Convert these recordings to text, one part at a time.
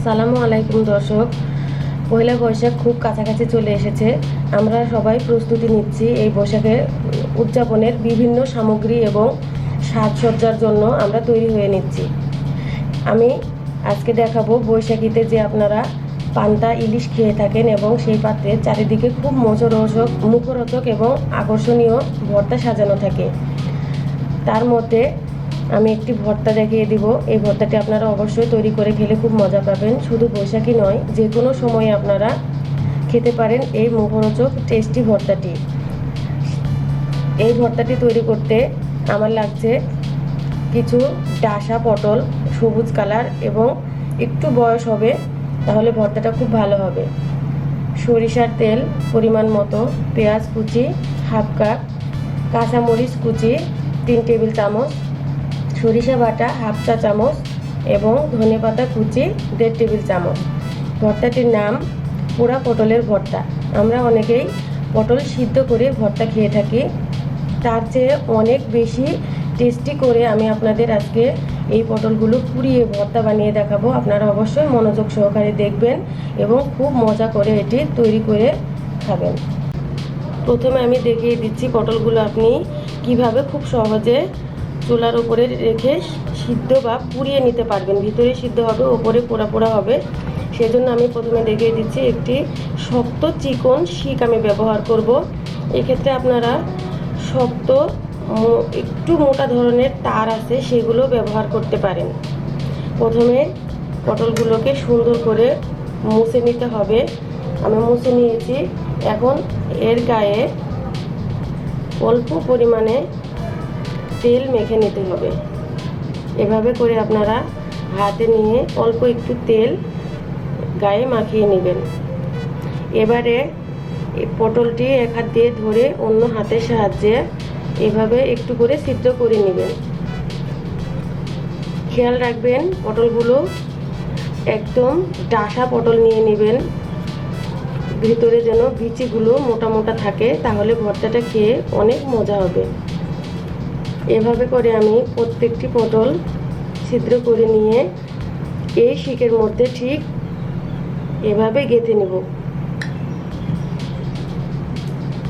আসসালামু আলাইকুম, দর্শক। পয়লা বৈশাখ খুব কাছাকাছি চলে এসেছে। আমরা সবাই প্রস্তুতি নিচ্ছি এই বৈশাখে উদযাপনের বিভিন্ন সামগ্রী এবং সাজসজ্জার জন্য আমরা তৈরি হয়ে নিচ্ছি। আমি আজকে দেখাবো বৈশাখীতে যে আপনারা পান্তা, ইলিশ খেয়ে থাকেন এবং সেই পাত্রে চারিদিকে খুব মোচরোচক, মুখরোচক এবং আকর্ষণীয় ভর্তা সাজানো থাকে। তার মধ্যে আমি একটি ভর্তা দেখিয়ে দিব। এই ভর্তাটি আপনারা অবশ্যই তৈরি করে খেলে খুব মজা পাবেন। শুধু বৈশাখী নয়, যে কোনো সময়ে আপনারা খেতে পারেন এই মুখরোচক টেস্টি ভর্তাটি। এই ভর্তাটি তৈরি করতে আমার লাগছে কিছু ডাসা পটল, সবুজ কালার এবং একটু বয়স হবে, তাহলে ভর্তাটা খুব ভালো হবে। সরিষার তেল, পরিমাণ মতো, পেঁয়াজ কুচি, হাফ কাপ, কাঁচামরিচ কুচি, তিন টেবিল চামচ সরিষা বাটা, হাফ চা চামচ এবং ধনেপাতা কুচি, দেড় টেবিল চামচ। ভর্তাটির নাম পোড়া পটলের ভর্তা। আমরা অনেকেই পটল সিদ্ধ করে ভর্তা খেয়ে থাকি। তার চেয়ে অনেক বেশি টেস্টি করে আমি আপনাদের আজকে এই পটলগুলো পুড়িয়ে ভর্তা বানিয়ে দেখাবো। আপনারা অবশ্যই মনোযোগ সহকারে দেখবেন এবং খুব মজা করে এটি তৈরি করে খাবেন। প্রথমে আমি দেখিয়ে দিচ্ছি পটলগুলো আপনি কীভাবে খুব সহজে চুলার উপরে রেখে সিদ্ধ বা পুড়িয়ে নিতে পারবেন। ভিতরে সিদ্ধ হবে, ওপরে পোড়া পোড়া হবে। সেজন্য আমি প্রথমে দেখিয়ে দিচ্ছি একটি শক্ত চিকন শিক আমি ব্যবহার করব। এক্ষেত্রে আপনারা শক্ত একটু মোটা ধরনের তার আছে, সেগুলো ব্যবহার করতে পারেন। প্রথমে পটলগুলোকে সুন্দর করে মুছে নিতে হবে। আমি মুছে নিয়েছি। এখন এর গায়ে অল্প পরিমাণে তেল মেখে নিতে হবে। এভাবে করে আপনারা হাতে নিয়ে অল্প একটু তেল গায়ে মাখিয়ে নেবেন। এবারে পটলটি এক হাত দিয়ে ধরে অন্য হাতের সাহায্যে এভাবে একটু করে সিদ্ধ করে নেবেন। খেয়াল রাখবেন, পটলগুলো একদম ডাসা পটল নিয়ে নেবেন। ভিতরে যেন বিচিগুলো মোটা মোটা থাকে, তাহলে ভর্তাটা খেয়ে অনেক মজা হবে। এভাবে করে আমি প্রত্যেকটি পটল ছিদ্র করে নিয়ে এই শিকের মধ্যে ঠিক এভাবে গেঁথে নেব।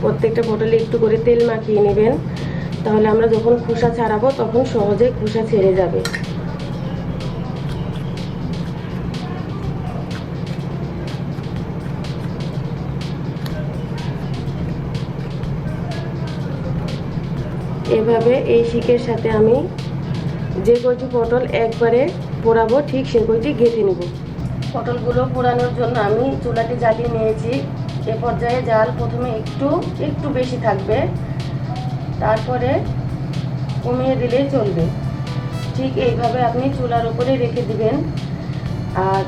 প্রত্যেকটা পটলে একটু করে তেল মাখিয়ে নেবেন, তাহলে আমরা যখন খোসা ছাড়াবো তখন সহজে খোসা ছেড়ে যাবে। এভাবে এই শিকের সাথে আমি যে কয়টি পটল একবারে পোড়াবো, ঠিক সে কয়টি গেঁথে নেব। পটলগুলো পোড়ানোর জন্য আমি চুলাটি জ্বালিয়ে নিয়েছি। এ পর্যায়ে জাল প্রথমে একটু একটু বেশি থাকবে। তারপরে কমিয়ে দিলেই চলবে। ঠিক এইভাবে আপনি চুলার উপরে রেখে দিবেন। আর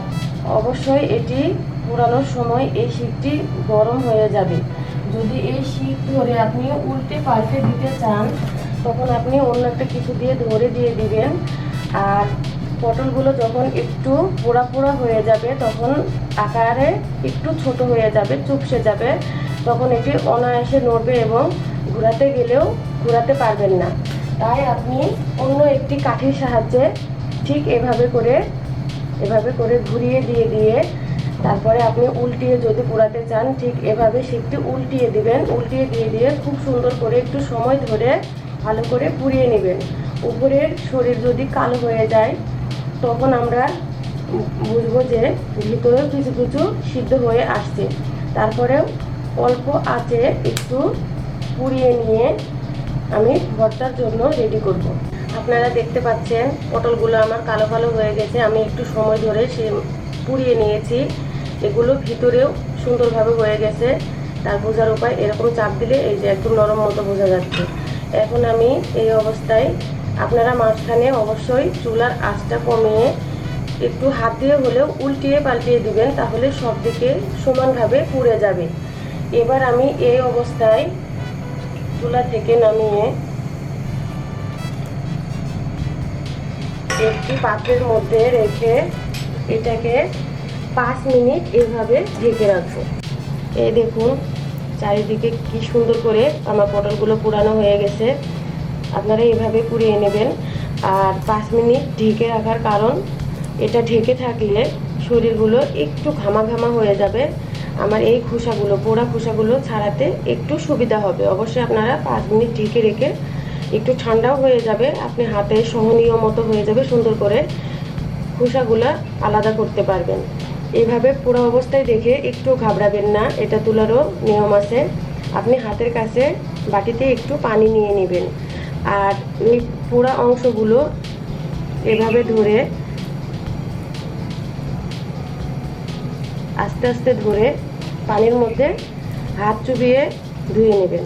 অবশ্যই এটি পোড়ানোর সময় এই শিকটি গরম হয়ে যাবে। যদি এই শীত ধরে আপনি উল্টে পাল্টে দিতে চান, তখন আপনি অন্য একটা কিছু দিয়ে ধরে দিয়ে দিবেন। আর পটলগুলো যখন একটু পোড়া পোড়া হয়ে যাবে, তখন আকারে একটু ছোট হয়ে যাবে, চুপসে যাবে। তখন এটি অনায়াসে নড়বে এবং ঘোরাতে গেলেও ঘোরাতে পারবেন না। তাই আপনি অন্য একটি কাঠির সাহায্যে ঠিক এভাবে করে এভাবে করে ঘুরিয়ে দিয়ে দিয়ে তারপরে আপনি উল্টিয়ে যদি পোড়াতে চান, ঠিক এভাবে শিখতে উল্টিয়ে দিবেন। উল্টিয়ে দিয়ে দিয়ে খুব সুন্দর করে একটু সময় ধরে ভালো করে পুড়িয়ে নেবেন। উপরের শরীর যদি কালো হয়ে যায়, তখন আমরা বুঝব যে ভিতরেও কিছু কিছু সিদ্ধ হয়ে আসছে। তারপরে অল্প আঁচে একটু পুড়িয়ে নিয়ে আমি ভর্তার জন্য রেডি করব। আপনারা দেখতে পাচ্ছেন, পটলগুলো আমার কালো কালো হয়ে গেছে। আমি একটু সময় ধরে সে পুড়িয়ে নিয়েছি। এগুলো ভিতরেও সুন্দরভাবে হয়ে গেছে। তার বোঝার উপায় এরকম চাপ দিলে এই যে একদম নরম মতো বোঝা যাচ্ছে। এখন আমি এই অবস্থায় আপনারা মাঝখানে অবশ্যই চুলার আঁচটা কমিয়ে একটু হাত দিয়ে হলেও উল্টিয়ে পাল্টিয়ে দিবেন, তাহলে সব দিকে সমানভাবে পুড়ে যাবে। এবার আমি এই অবস্থায় চুলা থেকে নামিয়ে একটি পাত্রের মধ্যে রেখে এটাকে পাঁচ মিনিট এভাবে ঢেকে রাখব। এই দেখুন, চারিদিকে কি সুন্দর করে আমার পটলগুলো পুরানো হয়ে গেছে। আপনারা এভাবে পুড়িয়ে নেবেন। আর পাঁচ মিনিট ঢেকে রাখার কারণ, এটা ঢেকে থাকলে শরীরগুলো একটু ঘামা ঘামা হয়ে যাবে। আমার এই খোসাগুলো, পোড়া খোসাগুলো ছাড়াতে একটু সুবিধা হবে। অবশ্যই আপনারা পাঁচ মিনিট ঢেকে রেখে একটু ঠান্ডাও হয়ে যাবে। আপনি হাতে সহনীয় মতো হয়ে যাবে সুন্দর করে। খোসাগুলা আলাদা করতে পারবেন। এইভাবে পুরো অবস্থায় দেখে একটু ঘাবড়াবেন না, এটা তোলারও নিয়ম আছে। আপনি হাতের কাছে বাটিতে একটু পানি নিয়ে নেবেন। আর এই পোড়া অংশগুলো এভাবে ধরে আস্তে আস্তে ধরে পানির মধ্যে হাত চুবিয়ে ধুয়ে নেবেন।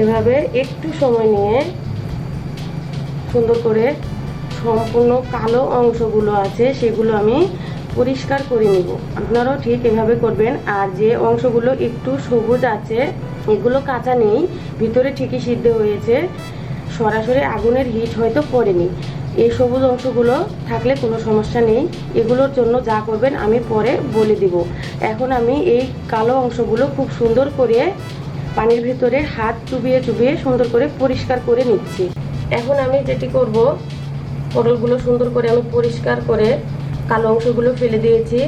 এভাবে একটু সময় নিয়ে সুন্দর করে সম্পূর্ণ কালো অংশগুলো আছে, সেগুলো আমি পরিষ্কার করে নিব। আপনারাও ঠিক এভাবে করবেন। আর যে অংশগুলো একটু সবুজ আছে, এগুলো কাঁচা নেই, ভিতরে ঠিকই সিদ্ধ হয়েছে। সরাসরি আগুনের হিট হয়তো পড়েনি। এই সবুজ অংশগুলো থাকলে কোনো সমস্যা নেই। এগুলোর জন্য যা করবেন, আমি পরে বলে দিব। এখন আমি এই কালো অংশগুলো খুব সুন্দর করে পানির ভিতরে হাত চুবিয়ে চুবিয়ে সুন্দর করে পরিষ্কার করে নিচ্ছি। এখন আমি যেটি করব পটলগুলো সুন্দর করে আমি পরিষ্কার করে কালো অংশগুলো ফেলে দিয়েছি।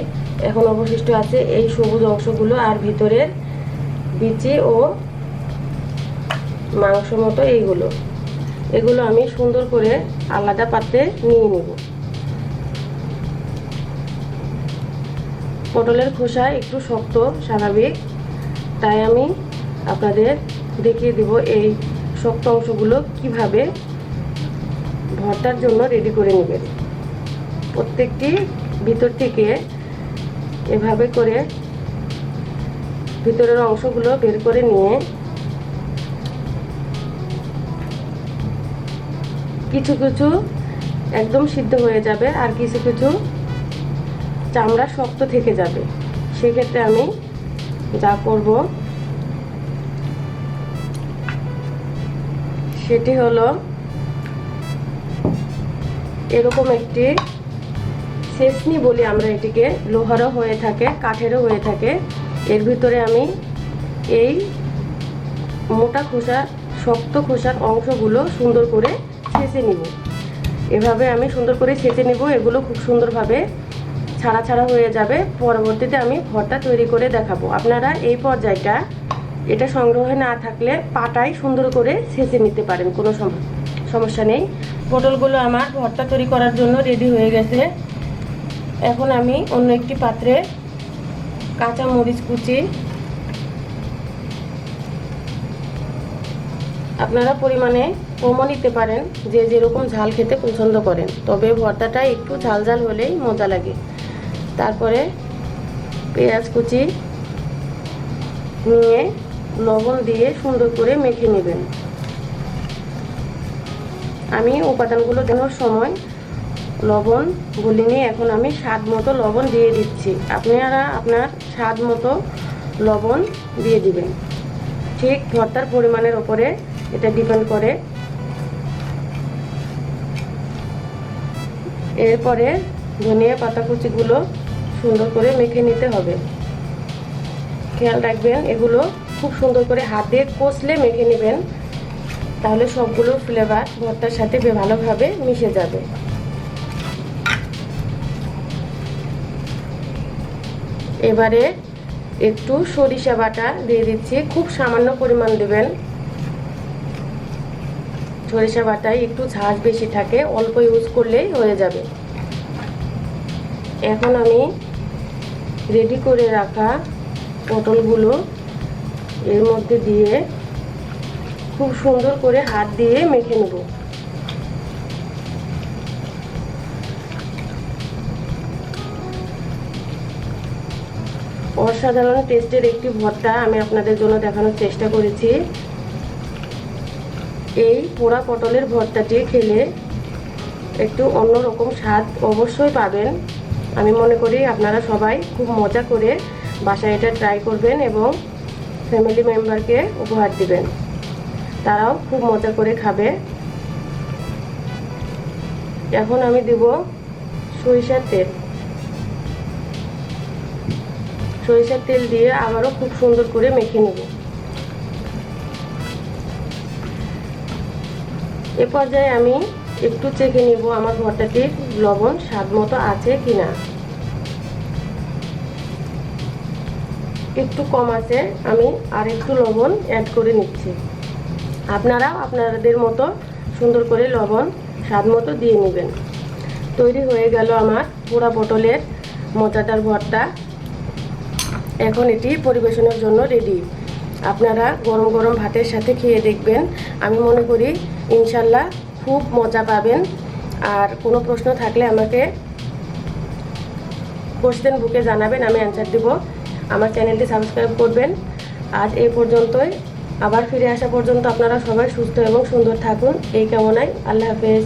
এখন অবশিষ্ট আছে এই সবুজ অংশগুলো আর ভিতরের বিচি ও মাংস মতো এইগুলো। এগুলো আমি সুন্দর করে আলাদা পাত্রে নিয়ে নেব। পটলের খোসা একটু শক্ত, স্বাভাবিক। তাই আমি আপনাদের দেখিয়ে দিব এই শক্ত অংশগুলো কীভাবে ভর্তার জন্য রেডি করে নেবেন প্রত্যেকটি ভিতর থেকে এভাবে করে ভিতরের অংশগুলো বের করে নিয়ে কিছু কিছু একদম সিদ্ধ হয়ে যাবে আর কিছু কিছু চামড়া শক্ত থেকে যাবে। সেক্ষেত্রে আমি যা করব সেটি হলো এরকম একটি সেসনি বলি আমরা এটিকে। লোহারও হয়ে থাকে, কাঠেরও হয়ে থাকে। এর ভিতরে আমি এই মোটা খোসার শক্ত খোসার অংশগুলো সুন্দর করে ছেঁচে নিব। এভাবে আমি সুন্দর করে ছেঁচে নিব, এগুলো খুব সুন্দরভাবে ছাড়া ছাড়া হয়ে যাবে। পরবর্তীতে আমি ভরটা তৈরি করে দেখাবো। আপনারা এই পর্যায়টা এটা সংগ্রহে না থাকলে পাটাই সুন্দর করে ছেঁচে নিতে পারেন, কোনো সম- সমস্যা নেই। পটলগুলো আমার ভর্তা তৈরি করার জন্য রেডি হয়ে গেছে। এখন আমি অন্য একটি পাত্রে কাঁচা মরিচ কুচি। আপনারা পরিমাণে কমও নিতে পারেন, যে যেরকম ঝাল খেতে পছন্দ করেন। তবে ভর্তাটা একটু ঝাল ঝাল হলেই মজা লাগে। তারপরে পেঁয়াজ কুচি নিয়ে লবণ দিয়ে সুন্দর করে মেখে নেবেন। আমি উপাদানগুলো দেওয়ার সময় লবণ বলিনি এখন আমি স্বাদ মতো লবণ দিয়ে দিচ্ছি। আপনারা আপনার স্বাদ মতো লবণ দিয়ে দিবেন। ঠিক ভর্তার পরিমাণের ওপরে এটা ডিপেন্ড করে। এরপরে ধনিয়া পাতা কুচিগুলো সুন্দর করে মেখে নিতে হবে। খেয়াল রাখবেন, এগুলো খুব সুন্দর করে হাত কষলে মেখে নেবেন। তাহলে সবগুলো ফ্লেভার ভর্তার সাথে ভালোভাবে মিশে যাবে। এবারে একটু সরিষা বাটা দিয়ে দিচ্ছি। খুব সামান্য পরিমাণ দেবেন। সরিষা বাটায় একটু ঝাঁজ বেশি থাকে, অল্প ইউজ করলেই হয়ে যাবে। এখন আমি রেডি করে রাখা পটলগুলো এর মধ্যে দিয়ে খুব সুন্দর করে হাত দিয়ে মেখে নেব। অসাধারণ টেস্টের একটি ভর্তা আমি আপনাদের জন্য দেখানোর চেষ্টা করেছি। এই পোড়া পটলের ভর্তাটি খেলে একটু অন্যরকম স্বাদ অবশ্যই পাবেন। আমি মনে করি আপনারা সবাই খুব মজা করে বাসায় এটা ট্রাই করবেন এবং ফ্যামিলি মেম্বারকে উপহার দিবেন। তারাও খুব মজা করে খাবে। এখন আমি দেব সরিষার তেল। সরিষার তেল দিয়ে আবারও খুব সুন্দর করে মেখে নেব। এ পর্যায়ে আমি একটু চেখে নিব আমার ভর্তাটির লবণ স্বাদ মতো আছে কিনা। একটু কম আছে, আমি আর একটু লবণ অ্যাড করে নিচ্ছি। আপনারা আপনাদের মতো সুন্দর করে লবণ স্বাদ মতো দিয়ে নেবেন। তৈরি হয়ে গেল আমার পোড়া পটলের মোচাটার ভর্তা। এখন এটি পরিবেশনের জন্য রেডি আপনারা গরম গরম ভাতের সাথে খেয়ে দেখবেন। আমি মনে করি ইনশাল্লাহ খুব মজা পাবেন। আর কোনো প্রশ্ন থাকলে আমাকে কোশ্চেন বুকে জানাবেন, আমি অ্যান্সার দেব। আমার চ্যানেলটি সাবস্ক্রাইব করবেন। আজ এই পর্যন্তই। আবার ফিরে আসা পর্যন্ত আপনারা সবাই সুস্থ এবং সুন্দর থাকুন। এই কামনায় আল্লাহ হাফেজ।